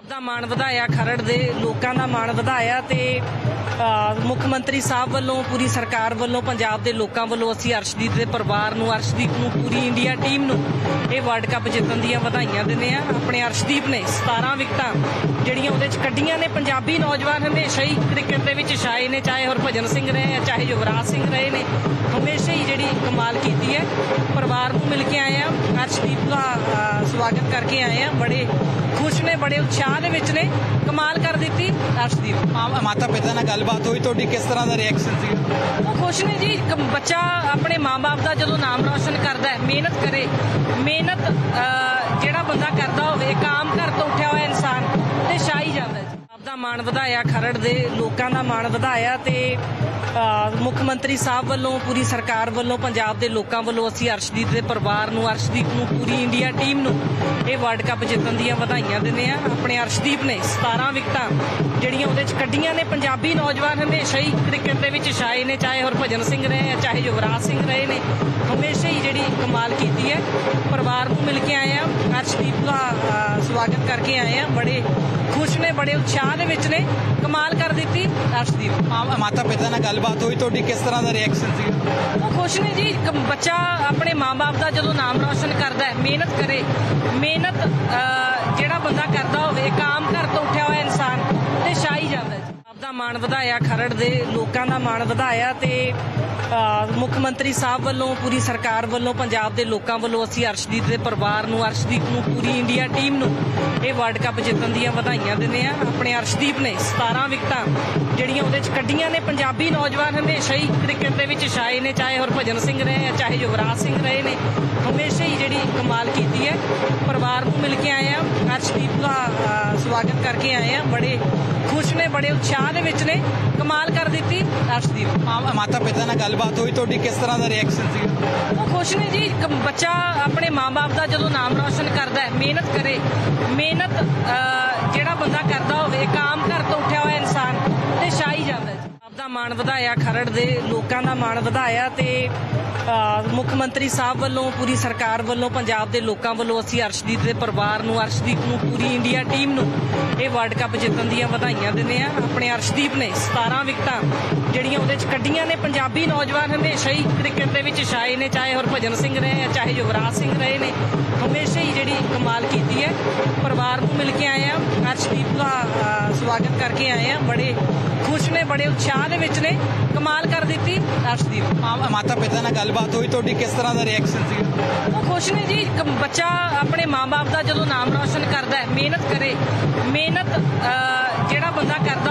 ਆਪ ਦਾ ਮਾਣ ਵਧਾਇਆ, ਖਰੜ ਦੇ ਲੋਕਾਂ ਦਾ ਮਾਣ ਵਧਾਇਆ ਤੇ ਮੁੱਖ ਮੰਤਰੀ ਸਾਹਿਬ ਵੱਲੋਂ, ਪੂਰੀ ਸਰਕਾਰ ਵੱਲੋਂ, ਪੰਜਾਬ ਦੇ ਲੋਕਾਂ ਵੱਲੋਂ ਅਸੀਂ ਅਰਸ਼ਦੀਪ ਦੇ ਪਰਿਵਾਰ ਨੂੰ, ਅਰਸ਼ਦੀਪ ਨੂੰ, ਪੂਰੀ ਇੰਡੀਆ ਟੀਮ ਨੂੰ ਇਹ ਵਰਲਡ ਕੱਪ ਜਿੱਤਣ ਦੀਆਂ ਵਧਾਈਆਂ ਦਿੰਦੇ ਆ ਆਪਣੇ ਅਰਸ਼ਦੀਪ ਨੇ 17 ਵਿਕਟਾਂ ਜਿਹੜੀਆਂ ਉਹਦੇ ਚ ਕੱਢੀਆਂ ਨੇ। ਪੰਜਾਬੀ ਨੌਜਵਾਨ ਹਮੇਸ਼ਾ ਹੀ ਕ੍ਰਿਕਟ ਦੇ ਵਿੱਚ ਛਾਏ ਨੇ, ਚਾਹੇ ਹਰਭਜਨ ਸਿੰਘ ਰਹੇ ਆ, ਚਾਹੇ ਯੁਵਰਾਜ ਸਿੰਘ ਰਹੇ ਨੇ। ਹਮੇਸ਼ਾ ਹੀ ਜਿਹੜੀ ਕਮਾਲ ਕੀਤੀ ਹੈ। ਪਰਿਵਾਰ ਨੂੰ ਮਿਲ ਕੇ ਆਏ ਆ ਅਰਸ਼ਦੀਪ ਦਾ ਸਵਾਗਤ ਕਰਕੇ ਆਏ ਆ ਬੜੇ ਬੜੇ ਉਤਸ਼ਾਹ ਦੇ ਵਿੱਚ ਨੇ। ਕਮਾਲ ਕਰ ਦਿੱਤੀ। ਅਰਸ਼ਦੀਪ ਮਾਤਾ ਪਿਤਾ ਨਾਲ ਗੱਲਬਾਤ ਹੋਈ ਤੁਹਾਡੀ ਕਿਸ ਤਰ੍ਹਾਂ ਦਾ ਰਿਐਕਸ਼ਨ ਸੀ? ਉਹ ਖੁਸ਼ ਨੇ ਜੀ। ਬੱਚਾ ਆਪਣੇ ਮਾਪੇ ਦਾ ਜਦੋਂ ਨਾਮ ਰੌਸ਼ਨ ਕਰਦਾ ਹੈ ਮਿਹਨਤ ਕਰੇ। ਮਿਹਨਤ ਹੈ ਮਾਣ ਵਧਾਇਆ, ਖਰੜ ਦੇ ਲੋਕਾਂ ਦਾ ਮਾਣ ਵਧਾਇਆ ਤੇ ਮੁੱਖ ਮੰਤਰੀ ਸਾਹਿਬ ਵੱਲੋਂ, ਪੂਰੀ ਸਰਕਾਰ ਵੱਲੋਂ, ਪੰਜਾਬ ਦੇ ਲੋਕਾਂ ਵੱਲੋਂ ਅਸੀਂ ਅਰਸ਼ਦੀਪ ਦੇ ਪਰਿਵਾਰ ਨੂੰ, ਅਰਸ਼ਦੀਪ ਨੂੰ, ਪੂਰੀ ਇੰਡੀਆ ਟੀਮ ਨੂੰ ਇਹ ਵਰਲਡ ਕੱਪ ਜਿੱਤਣ ਦੀਆਂ ਵਧਾਈਆਂ ਦਿੰਦੇ ਆ ਆਪਣੇ ਅਰਸ਼ਦੀਪ ਨੇ 17 ਵਿਕਟਾਂ ਜਿਹੜੀਆਂ ਉਹਦੇ ਚ ਕੱਢੀਆਂ ਨੇ। ਪੰਜਾਬੀ ਨੌਜਵਾਨ ਹਮੇਸ਼ਾ ਹੀ ਕ੍ਰਿਕਟ ਦੇ ਵਿੱਚ ਛਾਏ ਨੇ, ਚਾਹੇ ਹਰਭਜਨ ਸਿੰਘ ਰਹੇ ਆ, ਚਾਹੇ ਯੁਵਰਾਜ ਸਿੰਘ ਰਹੇ ਨੇ, ਹਮੇਸ਼ਾ ਹੀ ਜਿਹੜੀ ਕਮਾਲ ਕੀਤੀ ਹੈ। ਪਰਿਵਾਰ ਨੂੰ ਮਿਲ ਕੇ ਆਏ ਆ ਅਰਸ਼ਦੀਪ ਦਾ ਸਵਾਗਤ ਕਰਕੇ ਆਏ ਆ ਬੜੇ ਖੁਸ਼ ਨੇ ਬੜੇ ਉਤਸ਼ਾਹ ਦੇ ਵਿੱਚ ਨੇ। ਕਮਾਲ ਕਰ ਦਿੱਤੀ। ਅਰਸ਼ਦੀਪ ਮਾਤਾ ਪਿਤਾ ਨਾਲ ਗੱਲਬਾਤ ਹੋਈ ਤੁਹਾਡੀ ਕਿਸ ਤਰ੍ਹਾਂ ਦਾ ਰਿਐਕਸ਼ਨ ਸੀ? ਉਹ ਖੁਸ਼ ਨੇ ਜੀ। ਬੱਚਾ ਆਪਣੇ ਮਾਪੇ ਦਾ ਜਦੋਂ ਨਾਮ ਰੌਸ਼ਨ ਕਰਦਾ ਹੈ ਮਿਹਨਤ ਕਰੇ। ਮਿਹਨਤ ਮਾਣ ਵਧਾਇਆ, ਖਰੜ ਦੇ ਲੋਕਾਂ ਦਾ ਮਾਣ ਵਧਾਇਆ ਤੇ ਮੁੱਖ ਮੰਤਰੀ ਸਾਹਿਬ ਵੱਲੋਂ, ਪੂਰੀ ਸਰਕਾਰ ਵੱਲੋਂ, ਪੰਜਾਬ ਦੇ ਲੋਕਾਂ ਵੱਲੋਂ ਅਸੀਂ ਅਰਸ਼ਦੀਪ ਦੇ ਪਰਿਵਾਰ ਨੂੰ, ਅਰਸ਼ਦੀਪ ਨੂੰ, ਪੂਰੀ ਇੰਡੀਆ ਟੀਮ ਨੂੰ ਇਹ ਵਰਲਡ ਕੱਪ ਜਿੱਤਣ ਦੀਆਂ ਵਧਾਈਆਂ ਦਿੰਦੇ ਆ ਆਪਣੇ ਅਰਸ਼ਦੀਪ ਨੇ 17 ਵਿਕਟਾਂ ਜਿਹੜੀਆਂ ਉਹਦੇ ਚ ਕੱਢੀਆਂ ਨੇ। ਪੰਜਾਬੀ ਨੌਜਵਾਨ ਹਮੇਸ਼ਾ ਹੀ ਕ੍ਰਿਕਟ ਦੇ ਵਿੱਚ ਛਾਏ ਨੇ, ਚਾਹੇ ਹਰਭਜਨ ਸਿੰਘ ਰਹੇ ਆ, ਚਾਹੇ ਯੁਵਰਾਜ ਸਿੰਘ ਰਹੇ ਨੇ, ਹਮੇਸ਼ਾ ਹੀ ਜਿਹੜੀ ਕਮਾਲ ਕੀਤੀ ਹੈ। ਪਰਿਵਾਰ ਨੂੰ ਮਿਲ ਕੇ ਆਏ ਆ ਅਰਸ਼ਦੀਪ ਦਾ ਸਵਾਗਤ ਕਰਕੇ ਆਏ ਆ ਬੜੇ ਖੁਸ਼ ਨੇ, ਬੜੇ ਉਤਸ਼ਾਹ ਦੇ ਵਿੱਚ ਨੇ। ਕਮਾਲ ਕਰ ਦਿੱਤੀ। ਅਰਸ਼ਦੀਪ ਮਾਤਾ ਪਿਤਾ ਨਾਲ ਗੱਲਬਾਤ ਹੋਈ ਤੁਹਾਡੀ ਕਿਸ ਤਰ੍ਹਾਂ ਦਾ ਰਿਐਕਸ਼ਨ ਸੀ? ਉਹ ਖੁਸ਼ ਨੇ ਜੀ। ਇੱਕ ਬੱਚਾ ਆਪਣੇ ਮਾਪੇ ਦਾ ਜਦੋਂ ਨਾਮ ਰੌਸ਼ਨ ਕਰਦਾ ਹੈ ਮਿਹਨਤ ਕਰੇ। ਮਿਹਨਤ ਜਿਹੜਾ ਬੰਦਾ ਕਰਦਾ ਹੋਵੇ ਇੱਕ ਆਮ ਘਰ ਤੋਂ ਉੱਠਿਆ ਹੋਇਆ ਇਨਸਾਨ ਤੇ ਸ਼ਾਹੀ ਜਾਂਦਾ ਹੈ ਆਪਦਾ ਮਾਣ ਵਧਾਇਆ ਖਰੜ ਦੇ ਲੋਕਾਂ ਦਾ ਮਾਣ ਵਧਾਇਆ ਤੇ ਮੁੱਖ ਮੰਤਰੀ ਸਾਹਿਬ ਵੱਲੋਂ, ਪੂਰੀ ਸਰਕਾਰ ਵੱਲੋਂ, ਪੰਜਾਬ ਦੇ ਲੋਕਾਂ ਵੱਲੋਂ ਅਸੀਂ ਅਰਸ਼ਦੀਪ ਦੇ ਪਰਿਵਾਰ ਨੂੰ, ਅਰਸ਼ਦੀਪ ਨੂੰ, ਪੂਰੀ ਇੰਡੀਆ ਟੀਮ ਨੂੰ ਇਹ ਵਰਲਡ ਕੱਪ ਜਿੱਤਣ ਦੀਆਂ ਵਧਾਈਆਂ ਦਿੰਦੇ ਆ ਆਪਣੇ ਅਰਸ਼ਦੀਪ ਨੇ 17 ਵਿਕਟਾਂ ਜਿਹੜੀਆਂ ਉਹਦੇ ਚ ਕੱਢੀਆਂ ਨੇ। ਪੰਜਾਬੀ ਨੌਜਵਾਨ ਹਮੇਸ਼ਾ ਹੀ ਕ੍ਰਿਕਟ ਦੇ ਵਿੱਚ ਛਾਏ ਨੇ, ਚਾਹੇ ਹਰਭਜਨ ਸਿੰਘ ਰਹੇ ਆ, ਚਾਹੇ ਯੁਵਰਾਜ ਸਿੰਘ ਰਹੇ ਨੇ। ਹਮੇਸ਼ਾ ਹੀ ਜਿਹੜੀ ਕਮਾਲ ਕੀਤੀ ਹੈ। ਪਰਿਵਾਰ ਨੂੰ ਮਿਲ ਕੇ ਆਏ ਆ। ਅਰਸ਼ਦੀਪ ਦਾ ਸਵਾਗਤ ਕਰਕੇ ਆਏ ਆ। ਬੜੇ ਖੁਸ਼ ਨੇ, ਬੜੇ ਉਤਸ਼ਾਹ ਦੇ ਵਿੱਚ ਨੇ। ਕਮਾਲ ਕਰ ਦਿੱਤੀ। ਅਰਸ਼ਦੀਪ ਮਾਤਾ ਪਿਤਾ ਨਾਲ ਗੱਲਬਾਤ ਹੋਈ ਤੁਹਾਡੀ ਕਿਸ ਤਰ੍ਹਾਂ ਦਾ ਰਿਐਕਸ਼ਨ ਸੀ? ਉਹ ਖੁਸ਼ ਨੇ ਜੀ ਇੱਕ ਬੱਚਾ ਆਪਣੇ ਮਾਪੇ ਦਾ ਜਦੋਂ ਨਾਮ ਰੌਸ਼ਨ ਕਰਦਾ ਹੈ ਮਿਹਨਤ ਕਰੇ। ਮਿਹਨਤ ਜਿਹੜਾ ਬੰਦਾ ਕਰਦਾ